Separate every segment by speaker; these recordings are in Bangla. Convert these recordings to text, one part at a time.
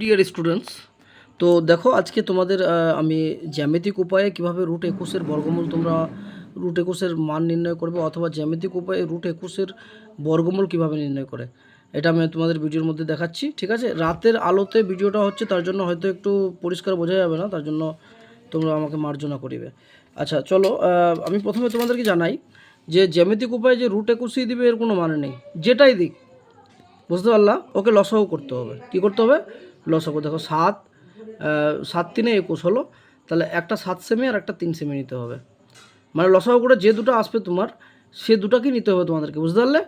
Speaker 1: ডিয়ার স্টুডেন্টস তো দেখো আজকে তোমাদের আমি জ্যামিতিক উপায়ে কীভাবে রুট একুশের বর্গমূল তোমরা রুট একুশের মান নির্ণয় করবে অথবা জ্যামিতিক উপায়ে রুট একুশের বর্গমূল কীভাবে নির্ণয় করে, এটা আমি তোমাদের ভিডিওর মধ্যে দেখাচ্ছি, ঠিক আছে? রাতের আলোতে ভিডিওটা হচ্ছে, তার জন্য হয়তো একটু পরিষ্কার বোঝা যাবে না, তার জন্য তোমরা আমাকে মার্জনা করিবে। আচ্ছা চলো আমি প্রথমে তোমাদেরকে জানাই যে জ্যামিতিক উপায়ে যে রুট একুশই দিবে, এর কোনো মানে নেই। যেটাই দিক, বুঝতে পারলা? ওকে লসাগু করতে হবে। কি করতে হবে? লসাগু দেখো সাত সাত তিনে একুশ হলো। তাহলে একটা সাত সেমি আর একটা তিন সেমি নিতে হবে। মানে লসাগু করে যে দুটো আসবে তোমার, সে দুটাকেই নিতে হবে তোমাদেরকে, বুঝতে পারলে?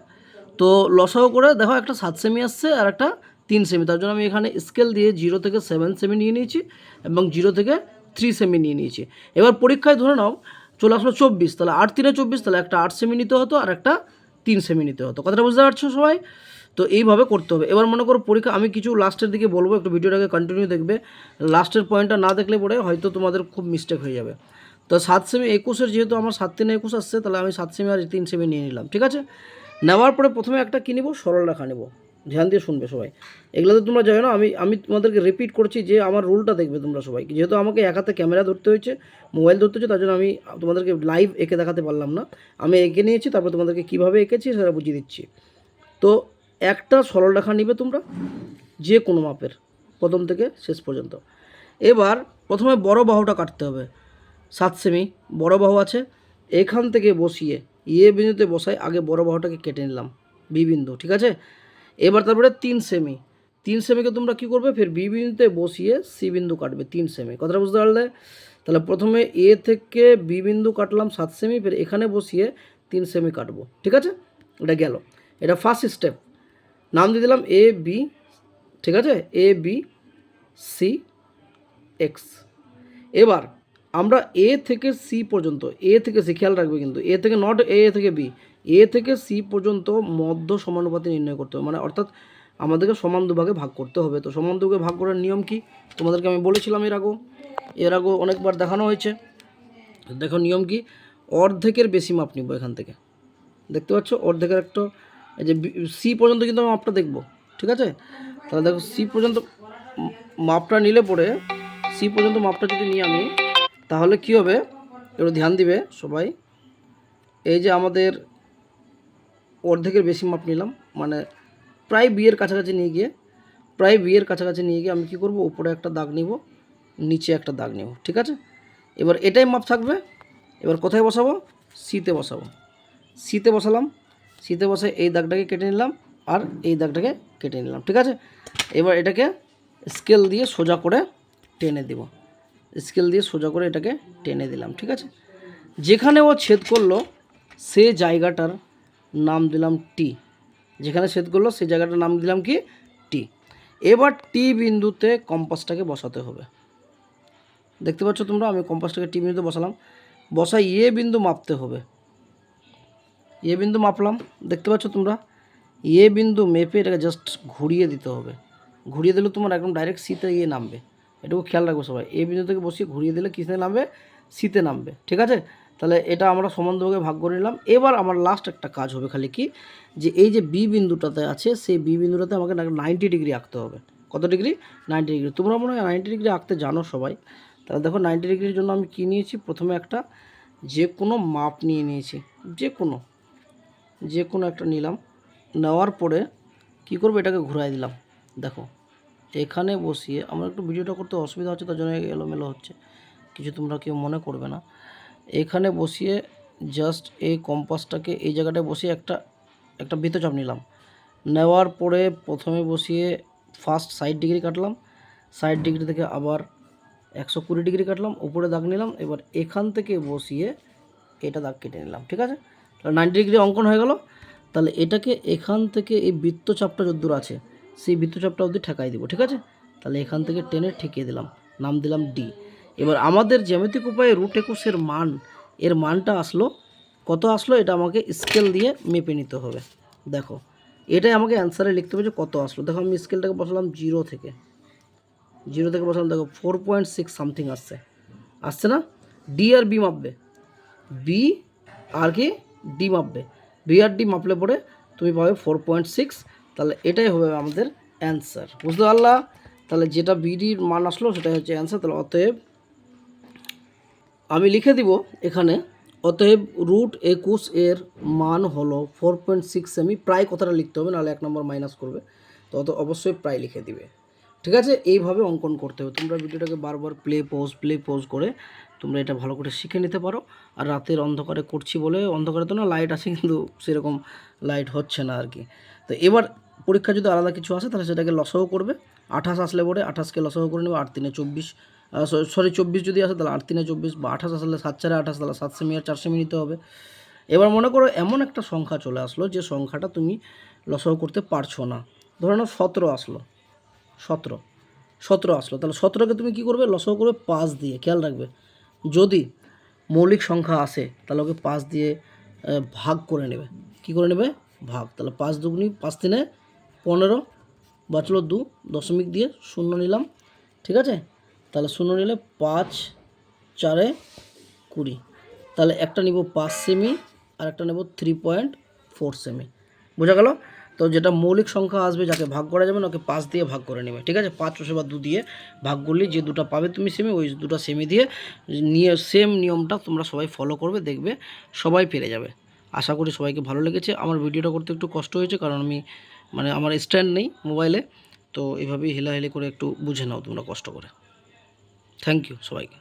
Speaker 1: তো লসাগু করে দেখো একটা সাত সেমি আসছে আর একটা তিন সেমি। তার জন্য আমি এখানে স্কেল দিয়ে জিরো থেকে সেভেন সেমি নিয়ে নিয়েছি এবং জিরো থেকে থ্রি সেমি নিয়ে নিয়েছি। এবার পরীক্ষায় ধরে নাও, চলে আসলো চব্বিশ। তাহলে আট তিনে চব্বিশ, তাহলে একটা আট সেমি নিতে হতো আর একটা তিন সেমি নিতে হতো। কথাটা বুঝতে পারছ সবাই? তো এইভাবে করতে হবে। এবার মনে করো পরীক্ষা, আমি কিছু লাস্টের দিকে বলব, একটু ভিডিওটাকে কন্টিনিউ দেখবে। লাস্টের পয়েন্টটা না দেখলে পরে হয়তো তোমাদের খুব মিস্টেক হয়ে যাবে। তো সাত সেমি একুশের যেহেতু আমার সাত তিনে একুশ আসছে, তাহলে আমি সাত সেমি আর তিন সেমি নিয়ে নিলাম, ঠিক আছে? নেওয়ার পরে প্রথমে একটা কী সরল রেখা নেব। ধ্যান দিয়ে শুনবে সবাই। এগুলোতে তোমরা জানো না, আমি আমি তোমাদেরকে রিপিট করছি যে আমার রুলটা দেখবে তোমরা সবাই। যেহেতু আমাকে এক হাতে ক্যামেরা ধরতে হয়েছে মোবাইল ধরতে হয়েছে, তার জন্য আমি তোমাদেরকে লাইভ এঁকে দেখাতে পারলাম না। আমি এঁকে নিয়েছি, তারপর তোমাদেরকে কীভাবে এঁকেছি সেটা বুঝিয়ে দিচ্ছি। তো একটা সরল রেখা নিবে তোমরা, যে কোনো মাপের, প্রথম থেকে শেষ পর্যন্ত। এবার প্রথমে বড় বাহুটা কাটতে হবে। সাত সেমি, বড় বাহু আছে। এখান থেকে বসিয়ে ইয়ে বিন্দুতে বসাই, আগে বড় বাহুটাকে কেটে নিলাম, বি বিন্দু, ঠিক আছে? এবার তারপরে তিন সেমি, তিন সেমিকে তোমরা কি করবে? ফের বি বিন্দুতে বসিয়ে সি বিন্দু কাটবে, তিন সেমি। কথাটা বুঝতে পারলে? তাহলে প্রথমে এ থেকে বি বিন্দু কাটলাম সাত সেমি, ফের এখানে বসিয়ে তিন সেমি কাটবো, ঠিক আছে? এটা গেল। এটা ফার্স্ট স্টেপ নাম দিয়ে দিলাম এ বি ঠিক আছে? এ বি সি এক্স এবার আমরা এ থেকে সি পর্যন্ত এ থেকে সি খেয়াল রাখবে কিন্তু এ থেকে নট এ থেকে বি এ থেকে সি পর্যন্ত মধ্য সমানুপাতে নির্ণয় করতে হবে মানে অর্থাৎ আমাদেরকে সমান দুভাগে ভাগ করতে হবে। তো সমান দুভাগে ভাগ করার নিয়ম কি? তোমাদেরকে আমি বলেছিলাম এর আগেও এর আগেও অনেকবার দেখানো হয়েছে। দেখো নিয়ম কি? অর্ধেকের বেশি মাপ নিব এখান থেকে। দেখতে পাচ্ছ? অর্ধেকের একটা এই যে সি পর্যন্ত কিন্তু আমি মাপটা দেখব, ঠিক আছে? তাহলে দেখো সি পর্যন্ত মাপটা নিলে পরে সি পর্যন্ত মাপটা যদি নিই আমি, তাহলে কি হবে? একটু ধ্যান দিবে সবাই। এই যে আমাদের অর্ধেকের বেশি মাপ নিলাম মানে প্রায় বিয়ের কাছাকাছি নিয়ে গিয়ে, প্রায় বিয়ের কাছাকাছি নিয়ে গিয়ে আমি কি করব? উপরে একটা দাগ নিব, নিচে একটা দাগ নেব, ঠিক আছে? এবার এটাই মাপ থাকবে। এবার কোথায় বসাবো? সিতে বসাবো। সিতে বসালাম। সিতে বসে এই দাগটাকে কেটে নিলাম আর এই দাগটাকে কেটে নিলাম, ঠিক আছে? এবার এটাকে স্কেল দিয়ে সোজা করে টেনে দিব। স্কেল দিয়ে সোজা করে এটাকে টেনে দিলাম, ঠিক আছে? যেখানে ও ছেদ করল, সে জায়গাটার নাম দিলাম টি যেখানে ছেদ করল সেই জায়গাটার নাম দিলাম কি? টি এবার টি বিন্দুতে কম্পাসটাকে বসাতে হবে। দেখতে পাচ্ছ তোমরা? আমি কম্পাসটাকে টি বিন্দুতে বসালাম। বসা ইয়ে বিন্দু মাপতে হবে। এ বিন্দু মাপলাম, দেখতে পাচ্ছ তোমরা? এ বিন্দু মেপে এটাকে জাস্ট ঘুরিয়ে দিতে হবে। ঘুরিয়ে দিলে তোমার একদম ডাইরেক্ট সিতে ইয়ে নামবে। এটুকু খেয়াল রাখব সবাই। এ বিন্দু থেকে বসিয়ে ঘুরিয়ে দিলে কিসে নামবে? সিতে নামবে। ঠিক আছে? তাহলে এটা আমরা সমান দুভাগে ভাগ করে নিলাম। এবার আমার লাস্ট একটা কাজ হবে খালি কি? যে এই যে বি বিন্দুটাতে আছে, সেই বি বিন্দুটাতে আমাকে নাইনটি ডিগ্রি আঁকতে হবে। কত ডিগ্রি নাইনটি ডিগ্রি তোমরা মনে হয় নাইনটি ডিগ্রি আঁকতে জানো সবাই। তাহলে দেখো নাইনটি ডিগ্রির জন্য আমি কী নিয়েছি? প্রথমে একটা যে কোনো মাপ নিয়ে নিয়েছি। যে কোনো যে কোনো একটা নিলাম। নেওয়ার পরে কী করব? এটাকে ঘুরাই দিলাম। দেখো, এখানে বসিয়ে আমার একটু ভিডিওটা করতে অসুবিধা হচ্ছে, তার জন্য এলোমেলো হচ্ছে। কিছু তোমরা কেউ মনে করবে না। এখানে বসিয়ে জাস্ট এই কম্পাসটাকে এই জায়গাটায় বসিয়ে একটা একটা বৃত্তচাপ নিলাম। নেওয়ার পরে প্রথমে বসিয়ে ফার্স্ট সাইড ডিগ্রি কাটলাম। সাইড ডিগ্রি থেকে আবার একশো কুড়ি ডিগ্রি কাটলাম। উপরে দাগ নিলাম। এবার এখান থেকে বসিয়ে এটা দাগ কেটে নিলাম, ঠিক আছে? নাইনটি ডিগ্রি অঙ্কন হয়ে গেল। তাহলে এটাকে এখান থেকে এই বৃত্তচাপটা যদ্দূর আছে, সেই বৃত্তচাপটা অবধি ঠেকাই দিব, ঠিক আছে? তাহলে এখান থেকে টেনে ঠেকিয়ে দিলাম, নাম দিলাম ডি এবার আমাদের জ্যামিতিক উপায়ে রুট একুশের মান, এর মানটা আসলো, কত আসলো? এটা আমাকে স্কেল দিয়ে মেপে নিতে হবে। দেখো, এটাই আমাকে অ্যান্সারে লিখতে হবে যে কত আসলো। দেখো, আমি স্কেলটাকে বসালাম জিরো থেকে। জিরো থেকে বসালাম, দেখো ফোর পয়েন্ট সিক্স সামথিং আসছে। আসছে না? ডি আর বি মাপবে। বি আর কি? ডি মাপবে বি আর ডি মাপলে পরে তুমি পাবে ফোর পয়েন্ট সিক্স তাহলে এটাই হবে আমাদের অ্যান্সার বুঝতে পারলা? তাহলে যেটা বিডির মান আসলো সেটা হচ্ছে অ্যান্সার তাহলে অতএব আমি লিখে দিব এখানে, অতএব রুট একুশ এর মান হলো ফোর পয়েন্ট সিক্স সেমি প্রায় কথাটা লিখতে হবে, নাহলে এক নম্বর মাইনাস করবে। তো অত অবশ্যই প্রায় লিখে দিবে। ঠিক আছে? এইভাবে অঙ্কন করতে হবে। তোমরা ভিডিওটাকে বারবার প্লে পোজ প্লে পোজ করে তোমরা এটা ভালো করে শিখে নিতে পারো। আর রাতের অন্ধকারে করছি বলে, অন্ধকারে তো না লাইট আছে কিন্তু সেরকম লাইট হচ্ছে না আর কি। তো এবার পরীক্ষা যদি আলাদা কিছু আসে, তাহলে সেটাকে লসও করবে। আঠাশ আসলে পরে আঠাশকে লসও করে নেবে, আট তিনে চব্বিশ। সরি চব্বিশ যদি আসে, তাহলে আট তিনে চব্বিশ বা আঠাশ আসলে সাত চারে আঠাশ, তাহলে সাত সেমি আর চার সেমি নিতে হবে। এবার মনে করো এমন একটা সংখ্যা চলে আসলো যে সংখ্যাটা তুমি লসও করতে পারছ না। ধরে নাও সতেরো আসলো। সতেরো। সতেরো আসলো। তাহলে সতেরোকে তুমি কী করবে? লসও করবে পাঁচ দিয়ে। খেয়াল রাখবে। যদি মৌলিক সংখ্যা আসে তাহলে ওকে পাঁচ দিয়ে ভাগ করে নেবে। কি করে নেবে? ভাগ। তাহলে পাঁচ দুগুনি পাঁচ তিনে পনেরো, বাঁচলো দু, দশমিক দিয়ে শূন্য নিলাম। ঠিক আছে? তাহলে শূন্য নিলে পাঁচ, চারে কুড়ি। তাহলে একটা নিব পাঁচ সেমি আর একটা নেব থ্রি পয়েন্ট ফোর সেমি বোঝা গেল? তো যেটা মৌলিক সংখ্যা আসবে, যাকে ভাগ করা যাবে না, ওকে পাঁচ দিয়ে ভাগ করে নেবে, ঠিক আছে? পাঁচ রসে বা দু দিয়ে ভাগ করলে যে দুটো পাবে তুমি সেমি ওই দুটো সেমি দিয়ে নিয়ে সেম নিয়মটা তোমরা সবাই ফলো করবে, দেখবে সবাই পেরে যাবে। আশা করি সবাইকে ভালো লেগেছে। আমার ভিডিওটা করতে একটু কষ্ট হয়েছে, কারণ আমি মানে আমার স্ট্যান্ড নেই মোবাইলে তো এভাবেই হেলাহেলি করে একটু বুঝে নাও তোমরা কষ্ট করে। থ্যাংক ইউ সবাইকে।